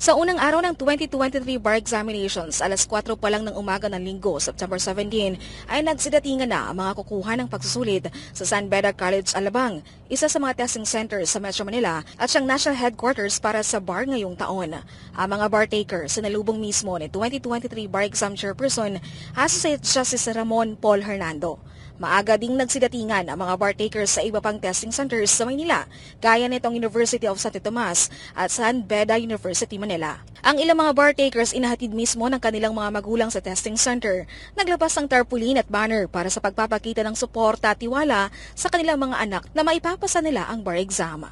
Sa unang araw ng 2023 bar examinations, alas 4 pa lang ng umaga ng linggo, September 17, ay nagsidatingan na ang mga kukuha ng pagsusulit sa San Beda College, Alabang, isa sa mga testing centers sa Metro Manila at siyang national headquarters para sa bar ngayong taon. Ang mga bar takers sinalubong mismo ni 2023 bar exam chairperson, Associate Justice Ramon Paul Hernando. Maaga ding nagsidatingan ang mga bar takers sa iba pang testing centers sa Maynila, gaya nitong University of Santo Tomas at San Beda University, Manila. Ang ilang mga bar takers inahatid mismo ng kanilang mga magulang sa testing center, naglabas ng tarpaulin at banner para sa pagpapakita ng suporta at tiwala sa kanilang mga anak na maipapasa nila ang bar exam.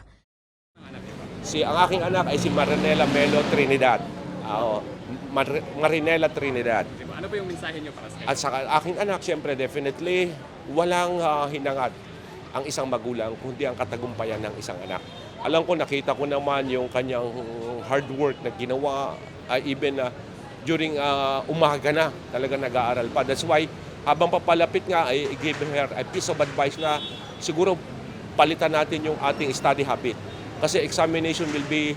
Si ang aking anak ay si Marinela Melo Trinidad. Oo, Mar- Marinela Trinidad. Ano po yung mensahe niyo para sa kanya? At sa aking anak, siyempre, definitely, walang ah, hinangad ang isang magulang, kundi ang katagumpayan ng isang anak. Alam ko, nakita ko naman yung kanyang hard work na ginawa, ah, even na during ah, umaga na, talaga nag-aaral pa. That's why, habang papalapit nga, I give her a piece of advice na siguro palitan natin yung ating study habit. Kasi examination will be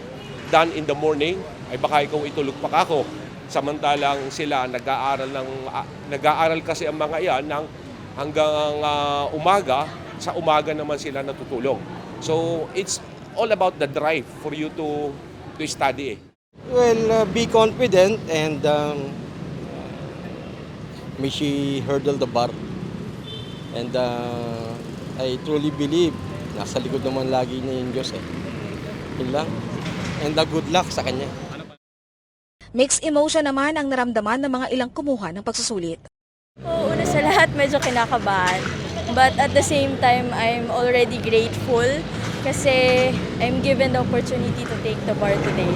done in the morning, ay baka ikaw itulog pa ako. Samantalang sila nag-aaral ng ah, nag-aaral kasi ang mga iyan ng hanggang ah, umaga, sa umaga naman sila natutulog. So it's all about the drive for you to to study. eh. Well, uh, be confident and um, may she hurdle the bar. And uh, I truly believe nasa likod naman lagi niya yung Diyos eh. Yun lang. And uh, good luck sa kanya. Mixed emotion naman ang naramdaman ng mga ilang kumuha ng pagsusulit. Oo, una sa lahat, medyo kinakabahan. But at the same time, I'm already grateful kasi I'm given the opportunity to take the bar today.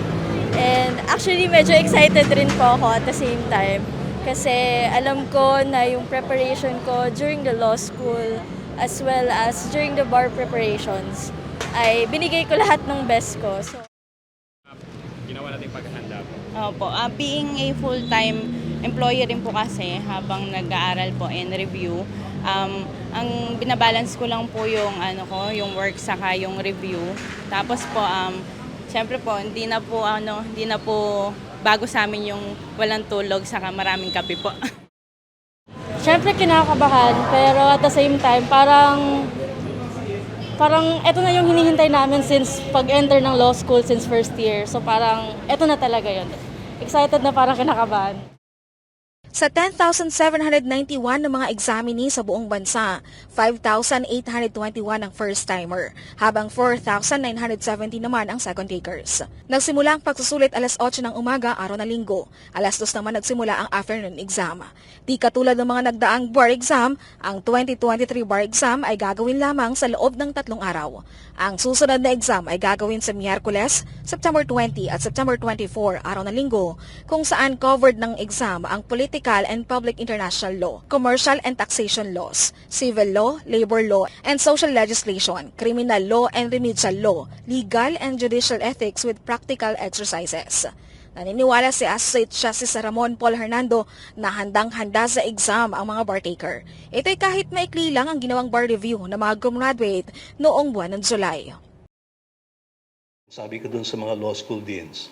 And actually, medyo excited rin po ako at the same time kasi alam ko na yung preparation ko during the law school as well as during the bar preparations ay binigay ko lahat ng best ko. So, Ginawa natin paghahanda po. Opo, ah, being a full-time employee rin po kasi habang nag-aaral po and review, um, ang binabalance ko lang po yung ano ko, yung work saka yung review. Tapos po um syempre po hindi na po ano, hindi na po bago sa amin yung walang tulog saka maraming kape po. Siyempre kinakabahan, pero at the same time, parang parang eto na yung hinihintay namin since pag-enter ng law school since first year. So parang eto na talaga yun. Excited na parang kinakabahan. Sa 10,791 ng mga examinee sa buong bansa, 5,821 ang first-timer, habang 4,970 naman ang second takers. Nagsimula ang pagsusulit alas 8 ng umaga araw na linggo. Alas 2 naman nagsimula ang afternoon exam. Di katulad ng mga nagdaang bar exam, ang 2023 bar exam ay gagawin lamang sa loob ng tatlong araw. Ang susunod na exam ay gagawin sa Miyerkules, September 20 at September 24, araw na linggo, kung saan covered ng exam ang political and public international law, commercial and taxation laws, civil law, labor law, and social legislation, criminal law and remedial law, legal and judicial ethics with practical exercises. Naniniwala si Associate Justice Ramon Paul Hernando na handang-handa sa exam ang mga bar taker. Ito'y kahit maikli lang ang ginawang bar review ng mga gumraduate noong buwan ng July. Sabi ko dun sa mga law school deans,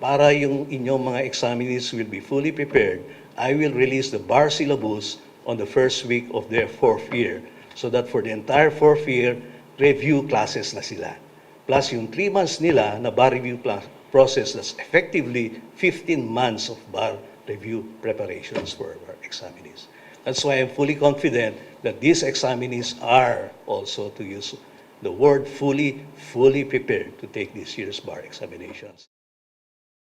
para yung inyong mga examinees will be fully prepared, I will release the bar syllabus on the first week of their fourth year so that for the entire fourth year, review classes na sila. Plus yung three months nila na bar review pla- process, that's effectively 15 months of bar review preparations for our examinees. That's why I'm fully confident that these examinees are also, to use the word fully, fully prepared to take this year's bar examinations.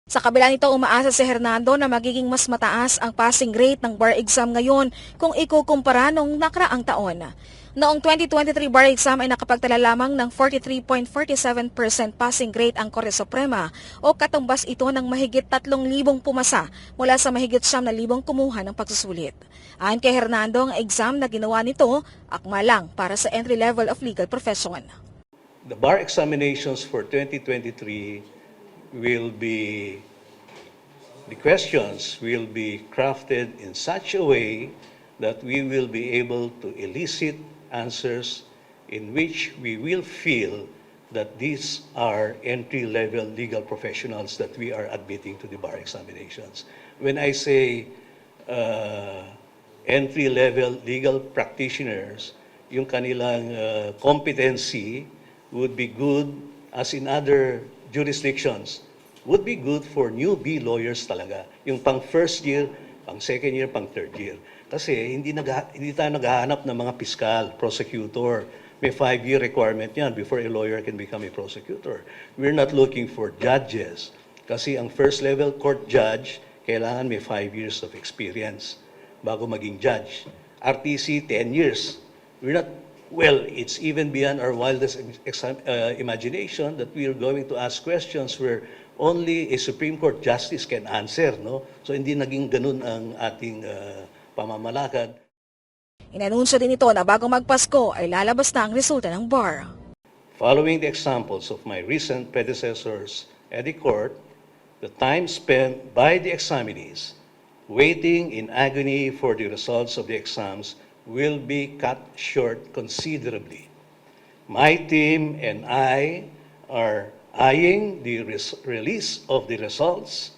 Sa kabila nito, umaasa si Hernando na magiging mas mataas ang passing rate ng bar exam ngayon kung ikukumpara nung nakaraang taon. Noong 2023 bar exam ay nakapagtala lamang ng 43.47% passing rate ang Korte Suprema o katumbas ito ng mahigit 3,000 pumasa mula sa mahigit 9,000 kumuha ng pagsusulit. Ayon kay Hernando, ang exam na ginawa nito akma lang para sa entry level of legal profession. The bar examinations for 2023 will be, the questions will be crafted in such a way that we will be able to elicit answers in which we will feel that these are entry-level legal professionals that we are admitting to the bar examinations. When I say uh, entry-level legal practitioners, yung kanilang uh, competency would be good as in other jurisdictions, would be good for newbie lawyers talaga. Yung pang first year, pang second year, pang third year. Kasi hindi, nag, hindi tayo naghahanap ng mga piskal, prosecutor. May five-year requirement yan before a lawyer can become a prosecutor. We're not looking for judges. Kasi ang first level court judge, kailangan may five years of experience bago maging judge. RTC, 10 years. We're not, well, it's even beyond our wildest uh, imagination that we are going to ask questions where only a Supreme Court justice can answer, no? So hindi naging ganun ang ating uh, pamamalakad. Inanunsyo din ito na bago magpasko ay lalabas na ang resulta ng bar. Following the examples of my recent predecessors at the court, the time spent by the examinees waiting in agony for the results of the exams will be cut short considerably. My team and I are eyeing the release of the results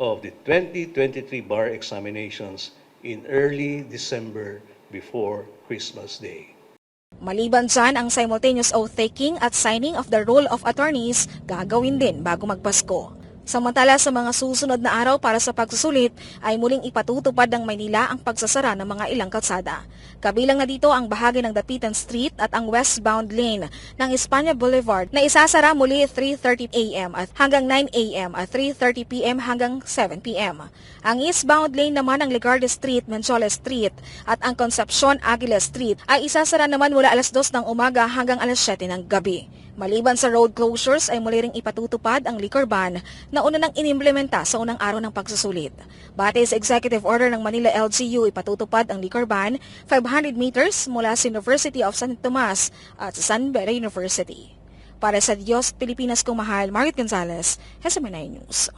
of the 2023 bar examinations in early December before Christmas Day. Maliban dyan, ang simultaneous oath-taking at signing of the roll of attorneys gagawin din bago magpasko. Samantala sa mga susunod na araw para sa pagsusulit ay muling ipatutupad ng Maynila ang pagsasara ng mga ilang kalsada. Kabilang na dito ang bahagi ng Dapitan Street at ang westbound lane ng Espanya Boulevard na isasara muli 3.30 a.m. at hanggang 9 a.m. at 3.30 p.m. hanggang 7 p.m. Ang eastbound lane naman ng Legarde Street, Menjoles Street at ang Concepcion Aguila Street ay isasara naman mula alas 2 ng umaga hanggang alas 7 ng gabi. Maliban sa road closures ay muli ring ipatutupad ang liquor ban na una nang inimplementa sa unang araw ng pagsusulit. Batay sa executive order ng Manila LGU, ipatutupad ang liquor ban 500 meters mula sa University of San Tomas at sa San Beda University. Para sa Diyos, Pilipinas kong mahal, Margaret Gonzalez, SMNI News.